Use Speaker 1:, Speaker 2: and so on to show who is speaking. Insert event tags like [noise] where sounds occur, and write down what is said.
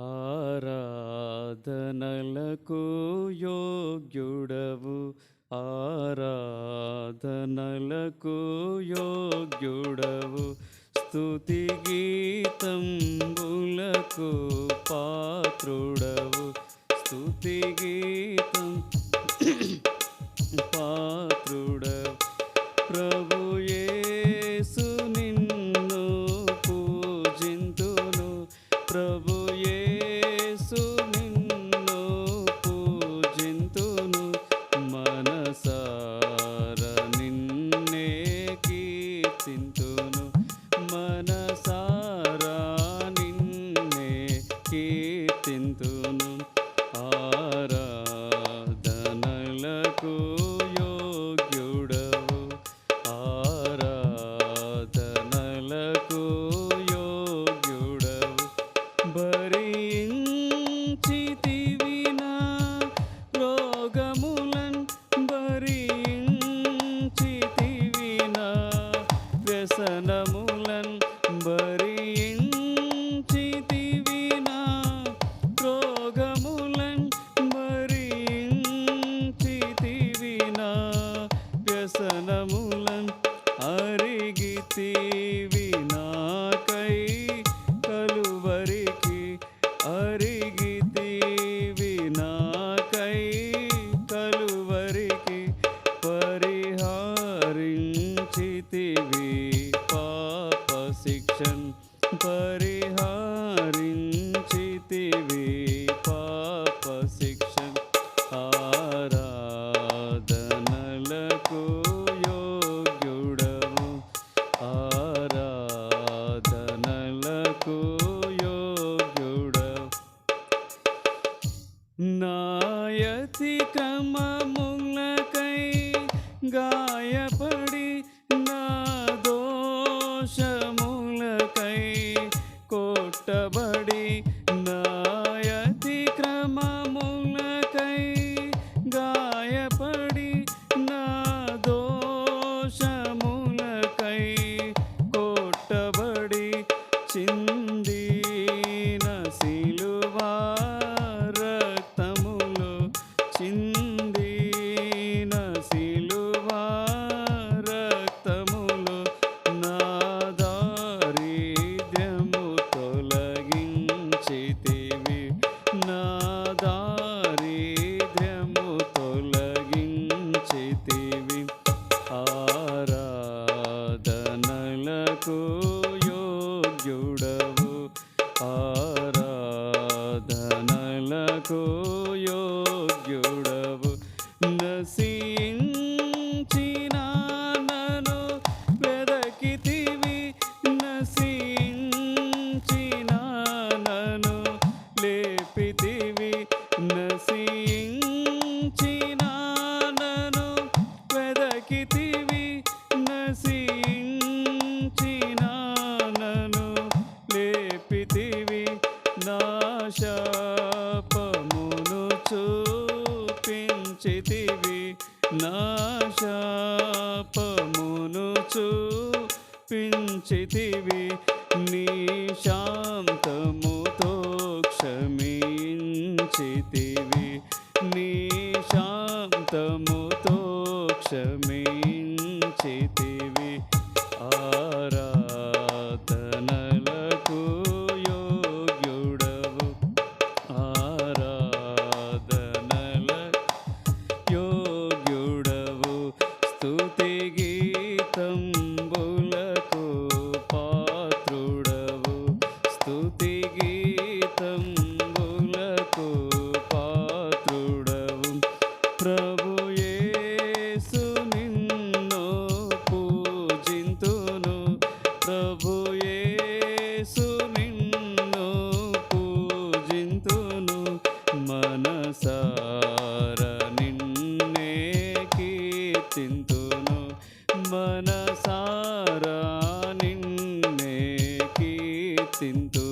Speaker 1: ఆరాధనలకు యోగ్యుడవు. ఆరాధనలకు యోగ్యుడవు. స్తుతి గీతంబులకు పాత్రుడవు. స్తుతి గీతం [coughs] పా ఆరాధన పరిహారించితివి పాప శిక్ష ఆరాధనలకు యోగ్యుడవు. ఆరాధనలకు యోగ్యుడవు. నాయతి కమములకై గాయపడి నా దోష You're the. చేసితివి నా శాపమును చూపించితివి. నీ శాంతముతో క్షమించితి സിന്ധു